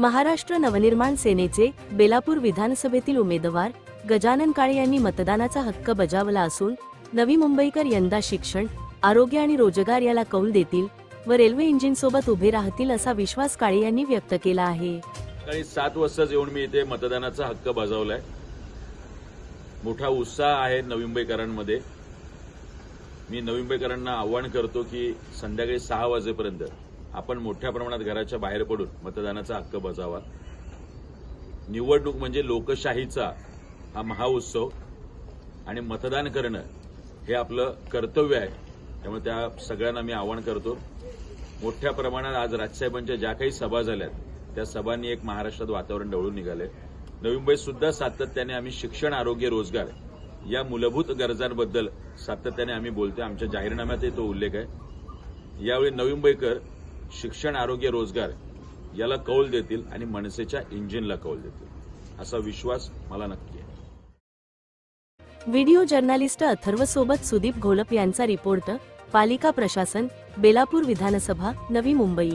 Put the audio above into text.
महाराष्ट्र नवनिर्माण सेनेचे बेलापूर विधानसभेतील उमेदवार गजानन काळे यांनी मतदानाचा हक्क बजावला असून नवी मुंबईकर यंदा शिक्षण आरोग्य आणि रोजगार याला कौल देतील व रेल्वे इंजिनसोबत उभे राहतील असा विश्वास काळे यांनी व्यक्त केला आहे. सात वाजताच येऊन मी इथे मतदानाचा हक्क बजावलाय. मोठा उत्साह आहे नवी मुंबईकरांमध्ये. मी नवी मुंबईकरांना आव्हान करतो की संध्याकाळी सहा वाजेपर्यंत आपण मोठ्या प्रमाणात घराच्या बाहेर पडून मतदानाचा हक्क बजावा. निवडणूक म्हणजे लोकशाहीचा हा महाउत्सव आणि मतदान करणं हे आपलं कर्तव्य आहे. त्यामुळे त्या सगळ्यांना मी आवाहन करतो. मोठ्या प्रमाणात आज राजसाहेबांच्या ज्या काही सभा झाल्यात त्या सभांनी एक महाराष्ट्रात वातावरण ढवळून निघाले नवी मुंबईत सुद्धा सातत्याने आम्ही शिक्षण आरोग्य रोजगार या मूलभूत गरजांबद्दल सातत्याने आम्ही बोलतोय. आमच्या जाहीरनाम्यातही तो उल्लेख आहे. यावेळी नवी मुंबईकर शिक्षण आरोग्य रोजगार याला कौल देतील आणि मनसेच्या इंजिनला कौल देतील. असा विश्वास मला नक्की आहे. व्हिडिओ जर्नालिस्ट अथर्व सोबत सुदीप घोलप यांचा रिपोर्ट पालिका प्रशासन बेलापूर विधानसभा नवी मुंबई.